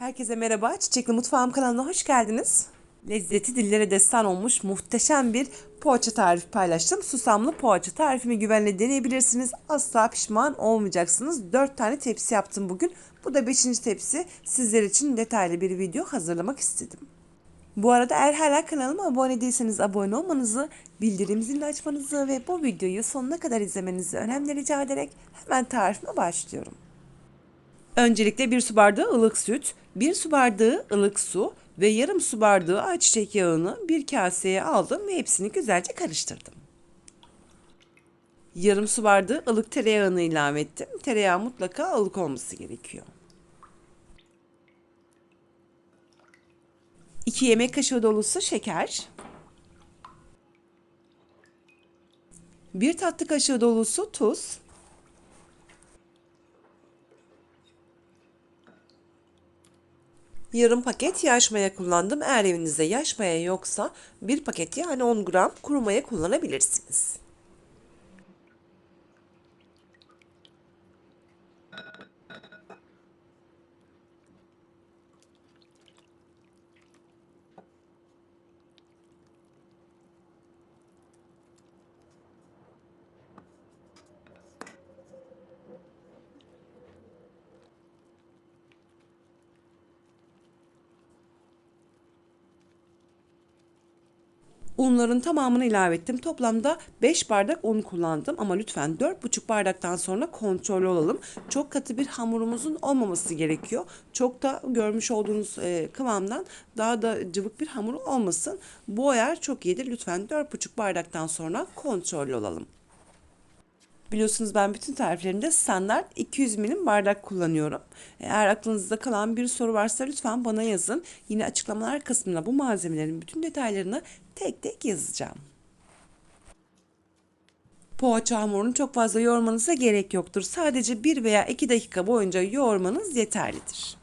Herkese merhaba. Çiçekli Mutfağım kanalına hoş geldiniz. Lezzeti dillere destan olmuş muhteşem bir poğaça tarifi paylaştım. Susamlı poğaça tarifimi güvenle deneyebilirsiniz. Asla pişman olmayacaksınız. 4 tane tepsi yaptım bugün. Bu da 5. tepsi. Sizler için detaylı bir video hazırlamak istedim. Bu arada eğer hala kanalıma abone değilseniz abone olmanızı, bildirim zilini açmanızı ve bu videoyu sonuna kadar izlemenizi önemli rica ederek hemen tarifime başlıyorum. Öncelikle bir su bardağı ılık süt, bir su bardağı ılık su ve yarım su bardağı ayçiçek yağını bir kaseye aldım ve hepsini güzelce karıştırdım. Yarım su bardağı ılık tereyağını ilave ettim. Tereyağı mutlaka ılık olması gerekiyor. 2 yemek kaşığı dolusu şeker. 1 tatlı kaşığı dolusu tuz. Yarım paket yaş maya kullandım. Eğer evinizde yaş maya yoksa bir paket yani 10 gram kuru maya kullanabilirsiniz. Unların tamamını ilave ettim. Toplamda 5 bardak un kullandım ama lütfen 4,5 bardaktan sonra kontrollü olalım. Çok katı bir hamurumuzun olmaması gerekiyor. Çok da görmüş olduğunuz e, kıvamdan daha da cıvık bir hamur olmasın. Bu ayar çok iyidir. Lütfen 4,5 bardaktan sonra kontrollü olalım. Biliyorsunuz ben bütün tariflerimde standart 200 milim bardak kullanıyorum. Eğer aklınızda kalan bir soru varsa lütfen bana yazın. Yine açıklamalar kısmına bu malzemelerin bütün detaylarını tek tek yazacağım. Poğaça hamurunu çok fazla yoğurmanıza gerek yoktur. Sadece 1 veya 2 dakika boyunca yoğurmanız yeterlidir.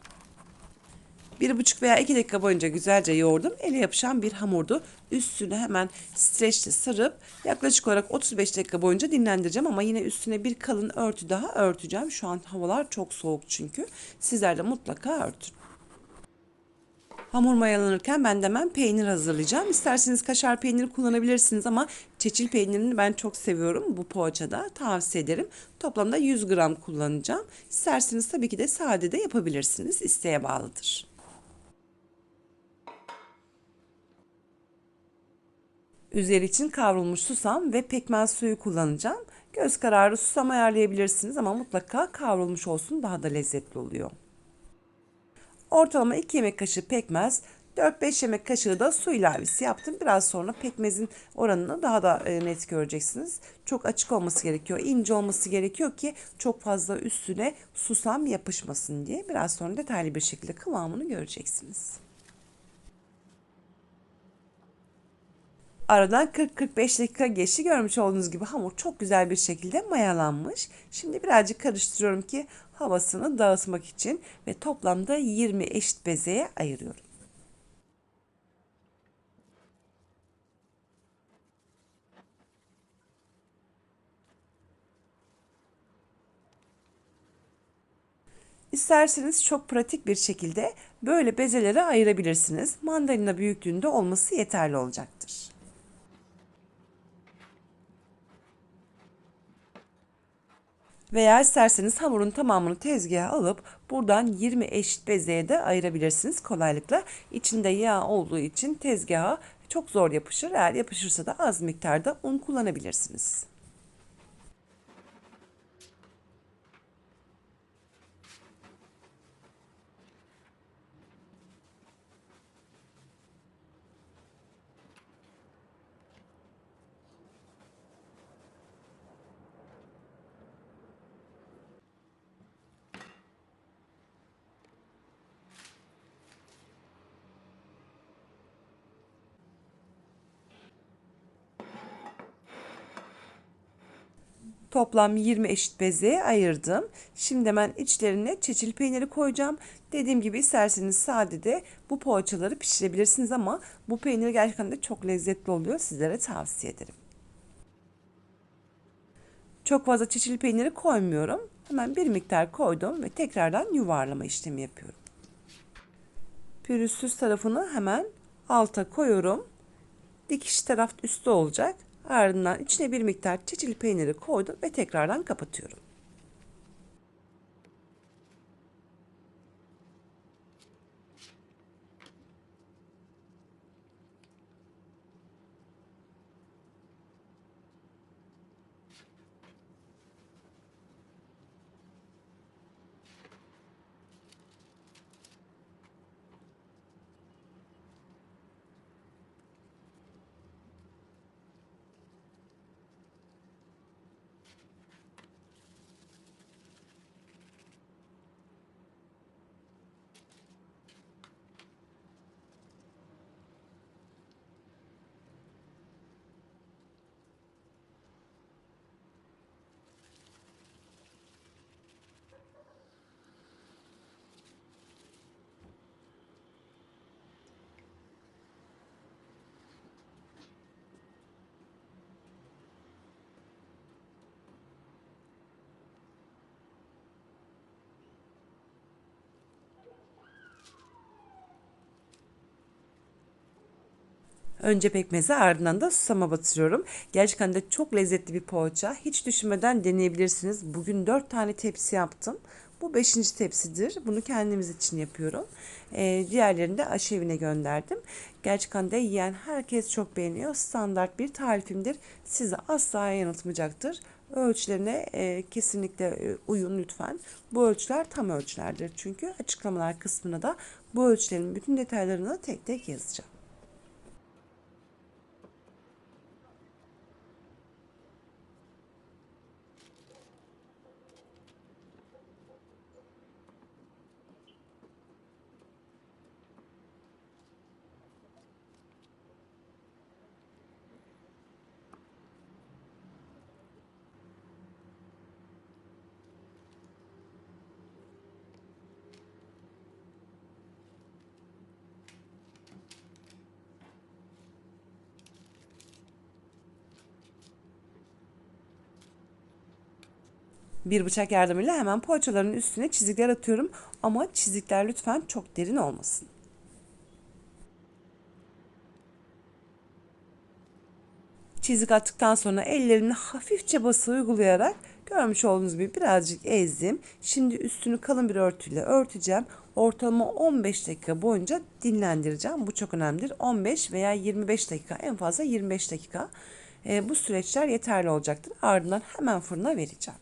Bir buçuk veya iki dakika boyunca güzelce yoğurdum. Ele yapışan bir hamurdu. Üstüne hemen streçle sarıp yaklaşık olarak 35 dakika boyunca dinlendireceğim. Ama yine üstüne bir kalın örtü daha örteceğim. Şu an havalar çok soğuk çünkü. Sizler de mutlaka örtün. Hamur mayalanırken ben de hemen peynir hazırlayacağım. İsterseniz kaşar peyniri kullanabilirsiniz ama çeçil peynirini ben çok seviyorum bu poğaçada. Tavsiye ederim. Toplamda 100 gram kullanacağım. İsterseniz tabii ki de sade de yapabilirsiniz. İsteğe bağlıdır. Üzeri için kavrulmuş susam ve pekmez suyu kullanacağım. Göz kararı susam ayarlayabilirsiniz ama mutlaka kavrulmuş olsun daha da lezzetli oluyor. Ortalama 2 yemek kaşığı pekmez, 4-5 yemek kaşığı da su ilavesi yaptım. Biraz sonra pekmezin oranını daha da e, net göreceksiniz. Çok açık olması gerekiyor, ince olması gerekiyor ki çok fazla üstüne susam yapışmasın diye. Biraz sonra detaylı bir şekilde kıvamını göreceksiniz. Aradan 40-45 dakika geçti. Görmüş olduğunuz gibi hamur çok güzel bir şekilde mayalanmış. Şimdi birazcık karıştırıyorum ki havasını dağıtmak için ve toplamda 20 eşit bezeye ayırıyorum. İsterseniz çok pratik bir şekilde böyle bezelere ayırabilirsiniz. Mandalina büyüklüğünde olması yeterli olacaktır. Veya isterseniz hamurun tamamını tezgaha alıp buradan 20 eşit bezeye de ayırabilirsiniz kolaylıkla. İçinde yağ olduğu için tezgaha çok zor yapışır. Eğer yapışırsa da az miktarda un kullanabilirsiniz. Toplam 20 eşit bezeye ayırdım. Şimdi hemen içlerine çeçil peyniri koyacağım. Dediğim gibi isterseniz sade de bu poğaçaları pişirebilirsiniz ama bu peynir gerçekten de çok lezzetli oluyor. Sizlere tavsiye ederim. Çok fazla çeçil peyniri koymuyorum. Hemen bir miktar koydum ve tekrardan yuvarlama işlemi yapıyorum. Pürüzsüz tarafını hemen alta koyuyorum. Dikiş taraf üstte olacak. Ardından içine bir miktar çeçil peyniri koydum ve tekrardan kapatıyorum. Önce pekmezi ardından da susama batırıyorum. Gerçekten de çok lezzetli bir poğaça. Hiç düşünmeden deneyebilirsiniz. Bugün 4 tane tepsi yaptım. Bu 5. tepsidir. Bunu kendimiz için yapıyorum. Ee, diğerlerini de aşevine gönderdim. Gerçekten de yiyen herkes çok beğeniyor. Standart bir tarifimdir. Sizi asla yanıltmayacaktır. Ölçülerine e, kesinlikle e, uyun lütfen. Bu ölçüler tam ölçülerdir. Çünkü açıklamalar kısmına da bu ölçülerin bütün detaylarını tek tek yazacağım. Bir bıçak yardımıyla hemen poğaçaların üstüne çizikler atıyorum ama çizikler lütfen çok derin olmasın. Çizik attıktan sonra ellerimle hafifçe bası uygulayarak görmüş olduğunuz gibi birazcık ezdim. Şimdi üstünü kalın bir örtüyle örteceğim. Ortalama 15 dakika boyunca dinlendireceğim. Bu çok önemlidir. 15 veya 25 dakika en fazla 25 dakika. E, bu süreçler yeterli olacaktır. Ardından hemen fırına vereceğim.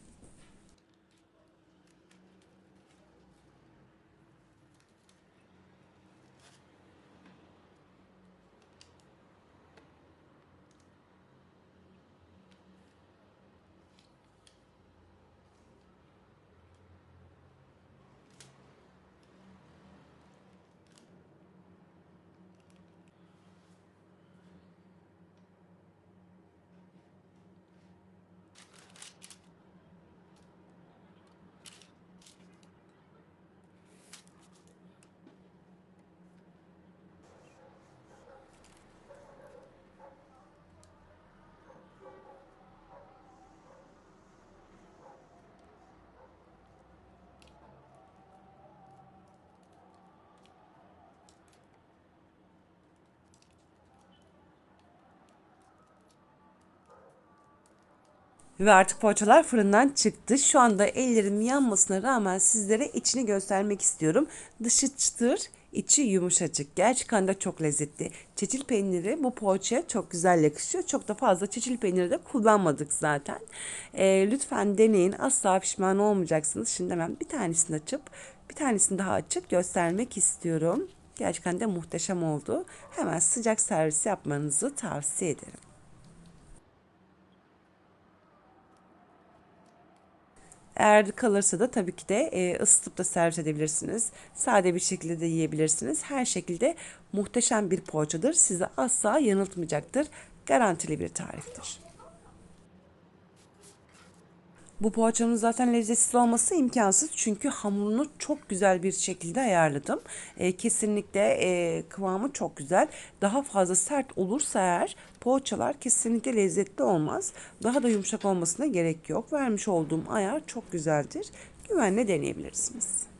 Ve artık poğaçalar fırından çıktı. Şu anda ellerim yanmasına rağmen sizlere içini göstermek istiyorum. Dışı çıtır, içi yumuşacık. Gerçekten de çok lezzetli. Çeçil peyniri bu poğaçaya çok güzel yakışıyor. Çok da fazla çeçil peyniri de kullanmadık zaten. E, lütfen deneyin. Asla pişman olmayacaksınız. Şimdi hemen bir tanesini açıp bir tanesini daha açıp göstermek istiyorum. Gerçekten de muhteşem oldu. Hemen sıcak servis yapmanızı tavsiye ederim. Eğer kalırsa da tabii ki de e, ısıtıp da servis edebilirsiniz. Sade bir şekilde de yiyebilirsiniz. Her şekilde muhteşem bir poğaçadır. Sizi asla yanıltmayacaktır. Garantili bir tariftir. Bu poğaçanın zaten lezzetsiz olması imkansız. Çünkü hamurunu çok güzel bir şekilde ayarladım. E, kesinlikle e, kıvamı çok güzel. Daha fazla sert olursa eğer poğaçalar kesinlikle lezzetli olmaz. Daha da yumuşak olmasına gerek yok. Vermiş olduğum ayar çok güzeldir. Güvenle deneyebilirsiniz.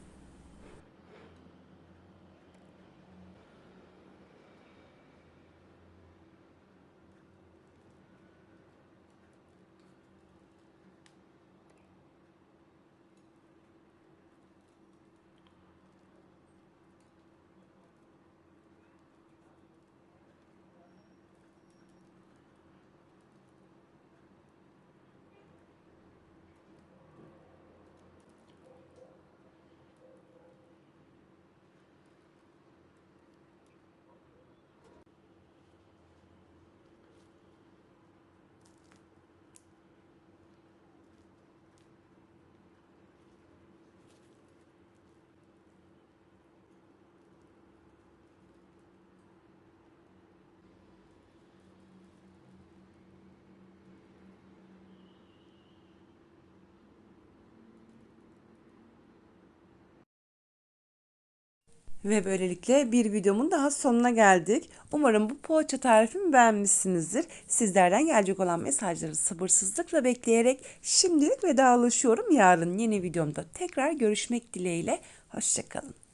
Ve böylelikle bir videomun daha sonuna geldik. Umarım bu poğaça tarifimi beğenmişsinizdir. Sizlerden gelecek olan mesajları sabırsızlıkla bekleyerek şimdilik vedalaşıyorum. Yarın yeni videomda tekrar görüşmek dileğiyle. Hoşçakalın.